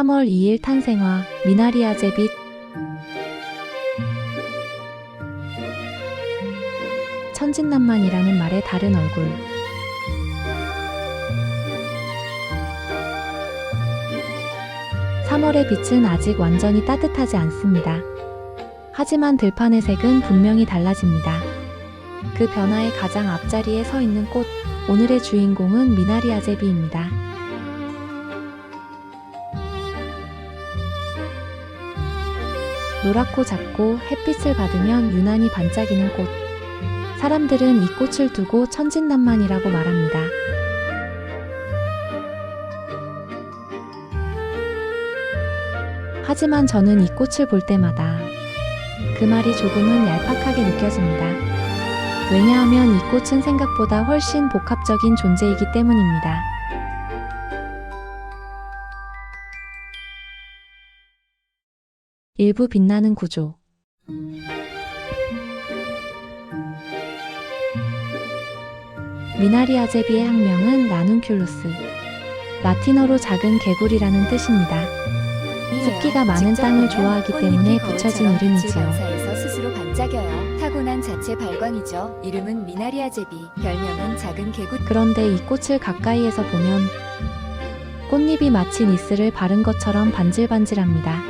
3월 2일 탄생화 미나리아 제빗 천진난만이라는 말의 다른 얼굴 3월의 빛은 아직 완전히 따뜻하지 않습니다. 하지만 들판의 색은 분명히 달라집니다. 그 변화의 가장 앞자리에 서 있는 꽃, 오늘의 주인공은 미나리 아제비입니다. 노랗고 작고 햇빛을 받으면 유난히 반짝이는 꽃. 사람들은 이 꽃을 두고 천진난만이라고 말합니다. 하지만 저는 이 꽃을 볼 때마다 그 말이 조금은 얄팍하게 느껴집니다. 왜냐하면 이 꽃은 생각보다 훨씬 복합적인 존재이기 때문입니다. 일부 빛나는 구조. 미나리 아제비의 학명은 라눈큘루스. 라틴어로 작은 개구리라는 뜻입니다. 습기가 많은 땅을 좋아하기 때문에 붙여진 이름이지요. 스스로 반짝여요. 타고난 자체 발광이죠. 이름은 미나리 아 제비. 별명은 작은 개구리. 그런데 이 꽃을 가까이에서 보면 꽃잎이 마치 니스를 바른 것처럼 반질반질합니다.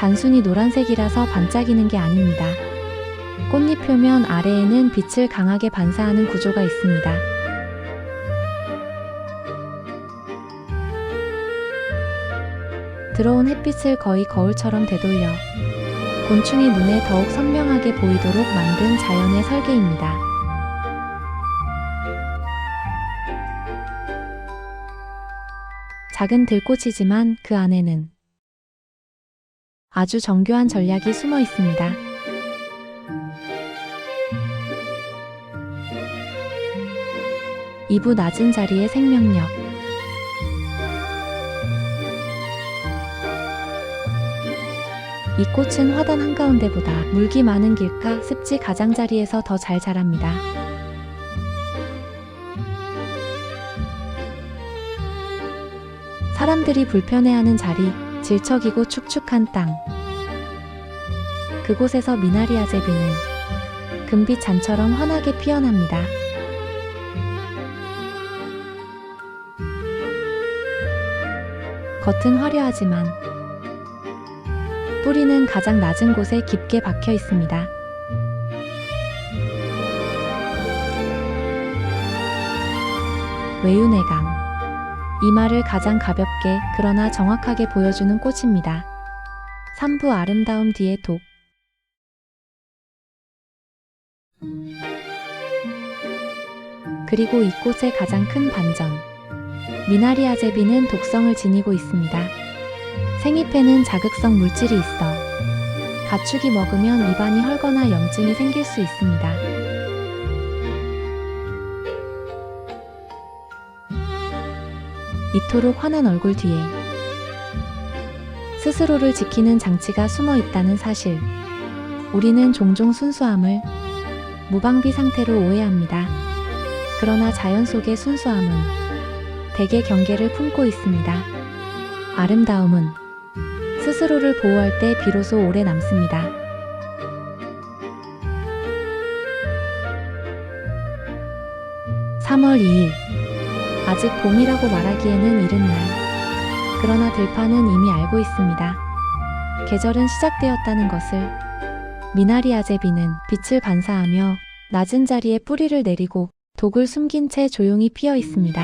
단순히 노란색이라서 반짝이는 게 아닙니다. 꽃잎 표면 아래에는 빛을 강하게 반사하는 구조가 있습니다. 들어온 햇빛을 거의 거울처럼 되돌려 곤충의 눈에 더욱 선명하게 보이도록 만든 자연의 설계입니다. 작은 들꽃이지만 그 안에는 아주 정교한 전략이 숨어 있습니다. 이부 낮은 자리의 생명력. 이 꽃은 화단 한가운데보다 물기 많은 길가 습지 가장자리에서 더 잘 자랍니다. 사람들이 불편해하는 자리, 질척이고 축축한 땅. 그곳에서 미나리아 제비는 금빛 잔처럼 환하게 피어납니다. 겉은 화려하지만 뿌리는 가장 낮은 곳에 깊게 박혀 있습니다. 외유내강. 이마를 가장 가볍게 그러나 정확하게 보여주는 꽃입니다. 삼부 아름다움 뒤에 독. 그리고 이 꽃의 가장 큰 반전. 미나리아 제비는 독성을 지니고 있습니다. 생잎에는 자극성 물질이 있어 가축이 먹으면 입안이 헐거나 염증이 생길 수 있습니다. 이토록 환한 얼굴 뒤에 스스로를 지키는 장치가 숨어 있다는 사실. 우리는 종종 순수함을 무방비 상태로 오해합니다. 그러나 자연 속의 순수함은 대개 경계를 품고 있습니다. 아름다움은 스스로를 보호할 때 비로소 오래 남습니다. (3월 2일) 아직 봄이라고 말하기에는 이른 날. 그러나 들판은 이미 알고 있습니다. 계절은 시작되었다는 것을. 미나리 아제비는 빛을 반사하며 낮은 자리에 뿌리를 내리고 독을 숨긴 채 조용히 피어 있습니다.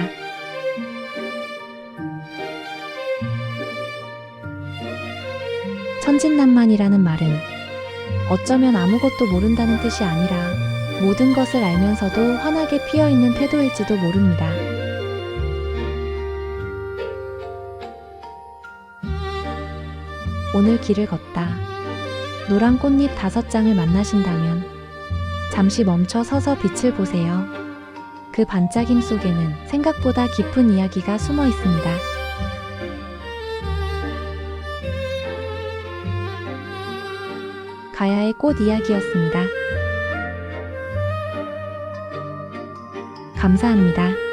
천진난만이라는 말은 어쩌면 아무것도 모른다는 뜻이 아니라 모든 것을 알면서도 환하게 피어 있는 태도일지도 모릅니다. 오늘 길을 걷다. 노란 꽃잎 다섯 장을 만나신다면 잠시 멈춰 서서 빛을 보세요. 그 반짝임 속에는 생각보다 깊은 이야기가 숨어 있습니다. 가야의 꽃 이야기였습니다. 감사합니다.